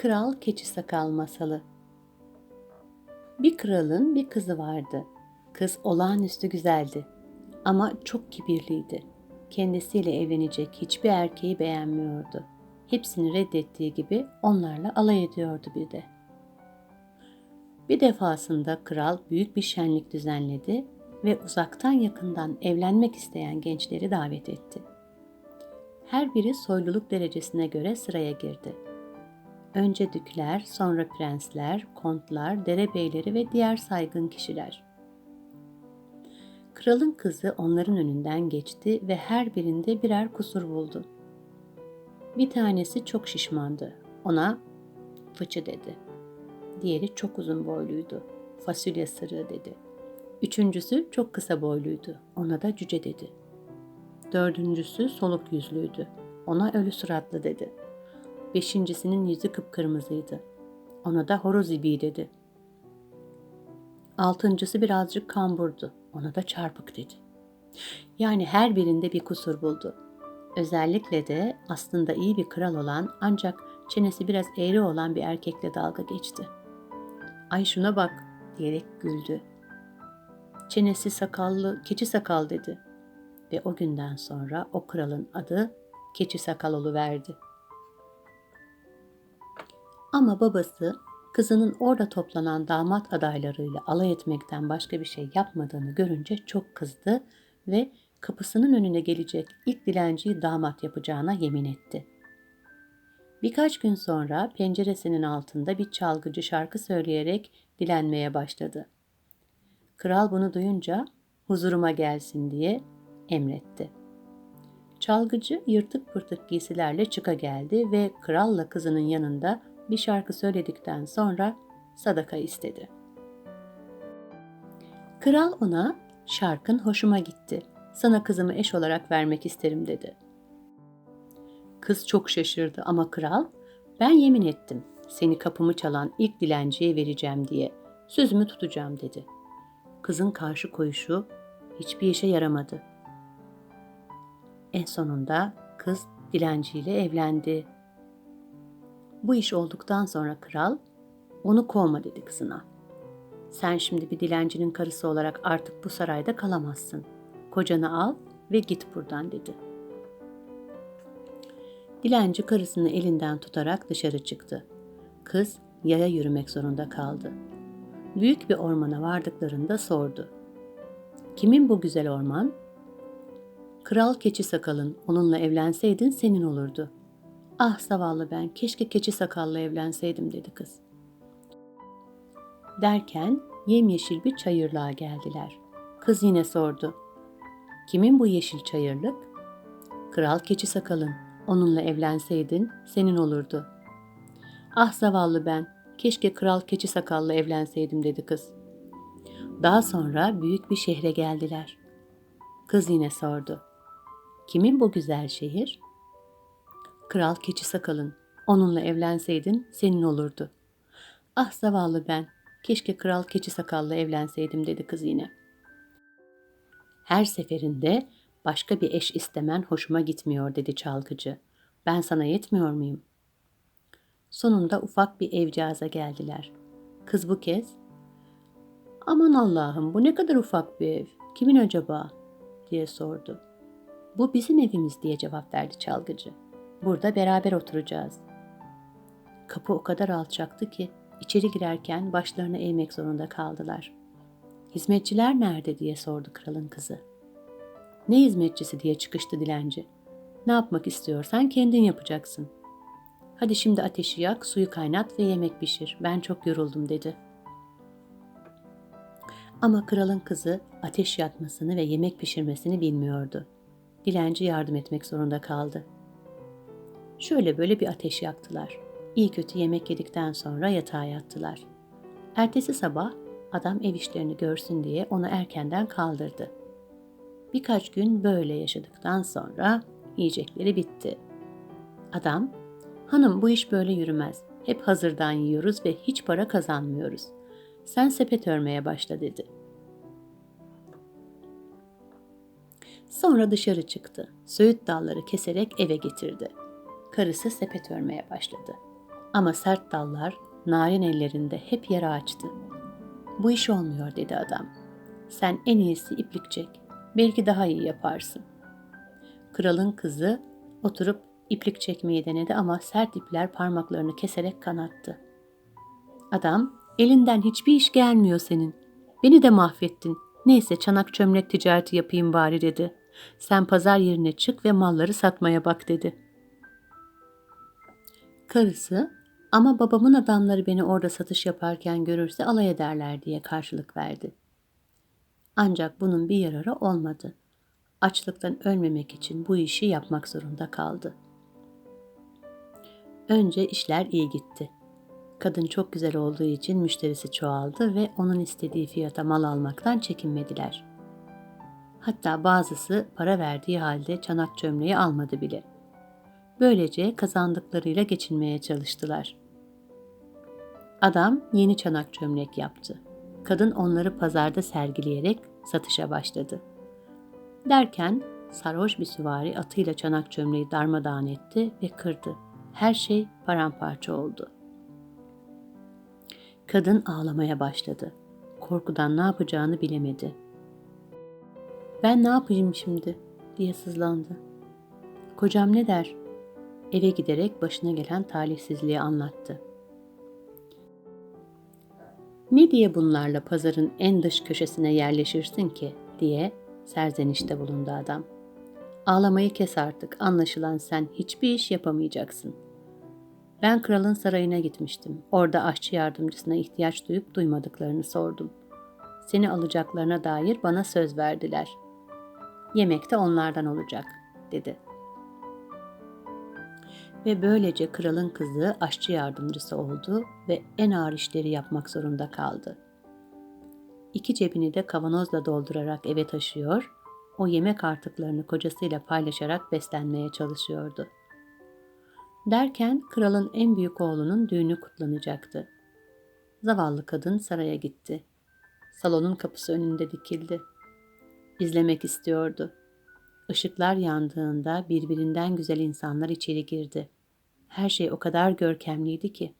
Kral Keçi Sakal Masalı Bir kralın bir kızı vardı. Kız olağanüstü güzeldi ama çok kibirliydi. Kendisiyle evlenecek hiçbir erkeği beğenmiyordu. Hepsini reddettiği gibi onlarla alay ediyordu bir de. Bir defasında kral büyük bir şenlik düzenledi ve uzaktan yakından evlenmek isteyen gençleri davet etti. Her biri soyluluk derecesine göre sıraya girdi. Önce dükler, sonra prensler, kontlar, derebeyleri ve diğer saygın kişiler. Kralın kızı onların önünden geçti ve her birinde birer kusur buldu. Bir tanesi çok şişmandı. Ona fıçı dedi. Diğeri çok uzun boyluydu. Fasulye sırığı dedi. Üçüncüsü çok kısa boyluydu. Ona da cüce dedi. Dördüncüsü soluk yüzlüydü. Ona ölü suratlı dedi. Beşincisinin yüzü kıpkırmızıydı. Ona da horoz ibiği dedi. Altıncısı birazcık kamburdu. Ona da çarpık dedi. Yani her birinde bir kusur buldu. Özellikle de aslında iyi bir kral olan ancak çenesi biraz eğri olan bir erkekle dalga geçti. Ay şuna bak diyerek güldü. Çenesi sakallı, keçi sakal dedi. Ve o günden sonra o kralın adı keçi sakal verdi. Ama babası kızının orada toplanan damat adaylarıyla alay etmekten başka bir şey yapmadığını görünce çok kızdı ve kapısının önüne gelecek ilk dilenciyi damat yapacağına yemin etti. Birkaç gün sonra penceresinin altında bir çalgıcı şarkı söyleyerek dilenmeye başladı. Kral bunu duyunca huzuruma gelsin diye emretti. Çalgıcı yırtık pırtık giysilerle çıka geldi ve kralla kızının yanında bir şarkı söyledikten sonra sadaka istedi. Kral ona şarkın hoşuma gitti. Sana kızımı eş olarak vermek isterim dedi. Kız çok şaşırdı ama kral ben yemin ettim seni kapımı çalan ilk dilenciye vereceğim diye sözümü tutacağım dedi. Kızın karşı koyuşu hiçbir işe yaramadı. En sonunda kız dilenciyle evlendi. Bu iş olduktan sonra kral onu kovma dedi kızına. Sen şimdi bir dilencinin karısı olarak artık bu sarayda kalamazsın. Kocanı al ve git buradan dedi. Dilenci karısını elinden tutarak dışarı çıktı. Kız yaya yürümek zorunda kaldı. Büyük bir ormana vardıklarında sordu. Kimin bu güzel orman? Kral keçi sakalın, onunla evlenseydin senin olurdu. Ah zavallı ben, keşke keçi sakalla evlenseydim dedi kız. Derken yemyeşil bir çayırlığa geldiler. Kız yine sordu. Kimin bu yeşil çayırlık? Kral keçi sakalın, onunla evlenseydin senin olurdu. Ah zavallı ben, keşke kral keçi sakalla evlenseydim dedi kız. Daha sonra büyük bir şehre geldiler. Kız yine sordu. Kimin bu güzel şehir? Kral keçi sakalın. Onunla evlenseydin senin olurdu. Ah zavallı ben. Keşke kral keçi sakalla evlenseydim dedi kız yine. Her seferinde başka bir eş istemen hoşuma gitmiyor dedi çalgıcı. Ben sana yetmiyor muyum? Sonunda ufak bir evcaza geldiler. Kız bu kez Aman Allah'ım bu ne kadar ufak bir ev. Kimin acaba? diye sordu. Bu bizim evimiz diye cevap verdi çalgıcı. Burada beraber oturacağız. Kapı o kadar alçaktı ki içeri girerken başlarını eğmek zorunda kaldılar. Hizmetçiler nerede diye sordu kralın kızı. Ne hizmetçisi diye çıkıştı dilenci. Ne yapmak istiyorsan kendin yapacaksın. Hadi şimdi ateşi yak, suyu kaynat ve yemek pişir. Ben çok yoruldum dedi. Ama kralın kızı ateş yakmasını ve yemek pişirmesini bilmiyordu. Dilenci yardım etmek zorunda kaldı. Şöyle böyle bir ateş yaktılar. İyi kötü yemek yedikten sonra yatağa yattılar. Ertesi sabah adam ev işlerini görsün diye onu erkenden kaldırdı. Birkaç gün böyle yaşadıktan sonra yiyecekleri bitti. Adam, hanım bu iş böyle yürümez. Hep hazırdan yiyoruz ve hiç para kazanmıyoruz. Sen sepet örmeye başla dedi. Sonra dışarı çıktı. Söğüt dalları keserek eve getirdi karısı sepet örmeye başladı. Ama sert dallar narin ellerinde hep yara açtı. Bu iş olmuyor dedi adam. Sen en iyisi iplik çek. Belki daha iyi yaparsın. Kralın kızı oturup iplik çekmeyi denedi ama sert ipler parmaklarını keserek kanattı. Adam, elinden hiçbir iş gelmiyor senin. Beni de mahvettin. Neyse çanak çömlek ticareti yapayım bari dedi. Sen pazar yerine çık ve malları satmaya bak dedi. Karısı, ama babamın adamları beni orada satış yaparken görürse alay ederler diye karşılık verdi. Ancak bunun bir yararı olmadı. Açlıktan ölmemek için bu işi yapmak zorunda kaldı. Önce işler iyi gitti. Kadın çok güzel olduğu için müşterisi çoğaldı ve onun istediği fiyata mal almaktan çekinmediler. Hatta bazısı para verdiği halde çanak çömleği almadı bile. Böylece kazandıklarıyla geçinmeye çalıştılar. Adam yeni çanak çömlek yaptı. Kadın onları pazarda sergileyerek satışa başladı. Derken sarhoş bir süvari atıyla çanak çömleği darmadağın etti ve kırdı. Her şey paramparça oldu. Kadın ağlamaya başladı. Korkudan ne yapacağını bilemedi. Ben ne yapayım şimdi diye sızlandı. Kocam ne der? Eve giderek başına gelen talihsizliği anlattı. Ne diye bunlarla pazarın en dış köşesine yerleşirsin ki diye serzenişte bulundu adam. Ağlamayı kes artık anlaşılan sen hiçbir iş yapamayacaksın. Ben kralın sarayına gitmiştim. Orada aşçı yardımcısına ihtiyaç duyup duymadıklarını sordum. Seni alacaklarına dair bana söz verdiler. Yemek de onlardan olacak, dedi. Ve böylece kralın kızı aşçı yardımcısı oldu ve en ağır işleri yapmak zorunda kaldı. İki cebini de kavanozla doldurarak eve taşıyor, o yemek artıklarını kocasıyla paylaşarak beslenmeye çalışıyordu. Derken kralın en büyük oğlunun düğünü kutlanacaktı. Zavallı kadın saraya gitti. Salonun kapısı önünde dikildi. İzlemek istiyordu. Işıklar yandığında birbirinden güzel insanlar içeri girdi. Her şey o kadar görkemliydi ki.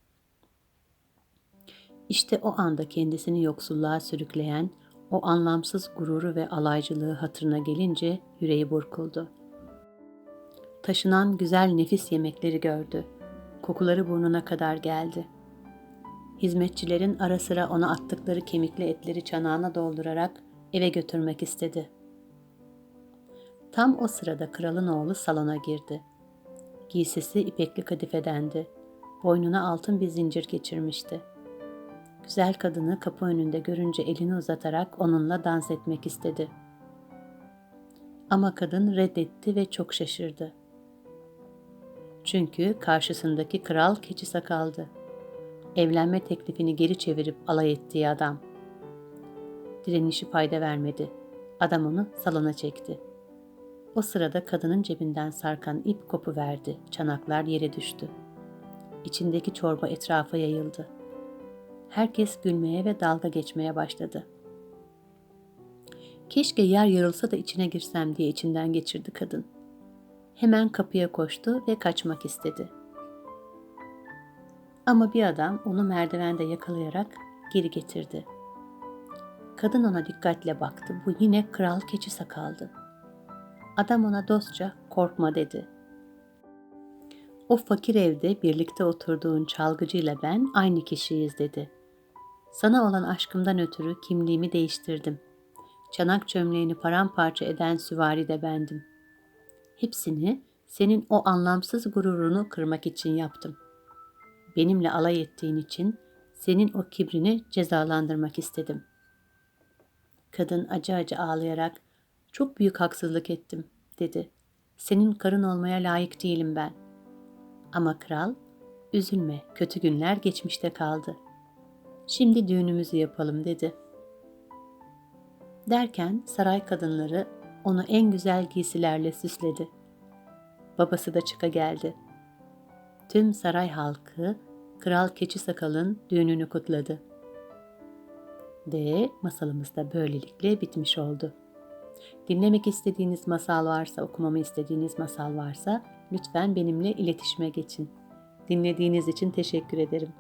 İşte o anda kendisini yoksulluğa sürükleyen o anlamsız gururu ve alaycılığı hatırına gelince yüreği burkuldu. Taşınan güzel nefis yemekleri gördü. Kokuları burnuna kadar geldi. Hizmetçilerin ara sıra ona attıkları kemikli etleri çanağına doldurarak eve götürmek istedi. Tam o sırada kralın oğlu salona girdi. Giysisi ipekli kadifedendi. Boynuna altın bir zincir geçirmişti. Güzel kadını kapı önünde görünce elini uzatarak onunla dans etmek istedi. Ama kadın reddetti ve çok şaşırdı. Çünkü karşısındaki kral keçi sakaldı. Evlenme teklifini geri çevirip alay ettiği adam. Direnişi fayda vermedi. Adam onu salona çekti.'' O sırada kadının cebinden sarkan ip kopu verdi. Çanaklar yere düştü. İçindeki çorba etrafa yayıldı. Herkes gülmeye ve dalga geçmeye başladı. Keşke yer yarılsa da içine girsem diye içinden geçirdi kadın. Hemen kapıya koştu ve kaçmak istedi. Ama bir adam onu merdivende yakalayarak geri getirdi. Kadın ona dikkatle baktı. Bu yine kral keçi sakaldı. Adam ona dostça korkma dedi. O fakir evde birlikte oturduğun çalgıcıyla ben aynı kişiyiz dedi. Sana olan aşkımdan ötürü kimliğimi değiştirdim. Çanak çömleğini paramparça eden süvari de bendim. Hepsini senin o anlamsız gururunu kırmak için yaptım. Benimle alay ettiğin için senin o kibrini cezalandırmak istedim. Kadın acı acı ağlayarak çok büyük haksızlık ettim, dedi. Senin karın olmaya layık değilim ben. Ama kral, üzülme, kötü günler geçmişte kaldı. Şimdi düğünümüzü yapalım, dedi. Derken saray kadınları onu en güzel giysilerle süsledi. Babası da çıka geldi. Tüm saray halkı Kral Keçi Sakal'ın düğününü kutladı. Ve masalımız da böylelikle bitmiş oldu. Dinlemek istediğiniz masal varsa, okumamı istediğiniz masal varsa lütfen benimle iletişime geçin. Dinlediğiniz için teşekkür ederim.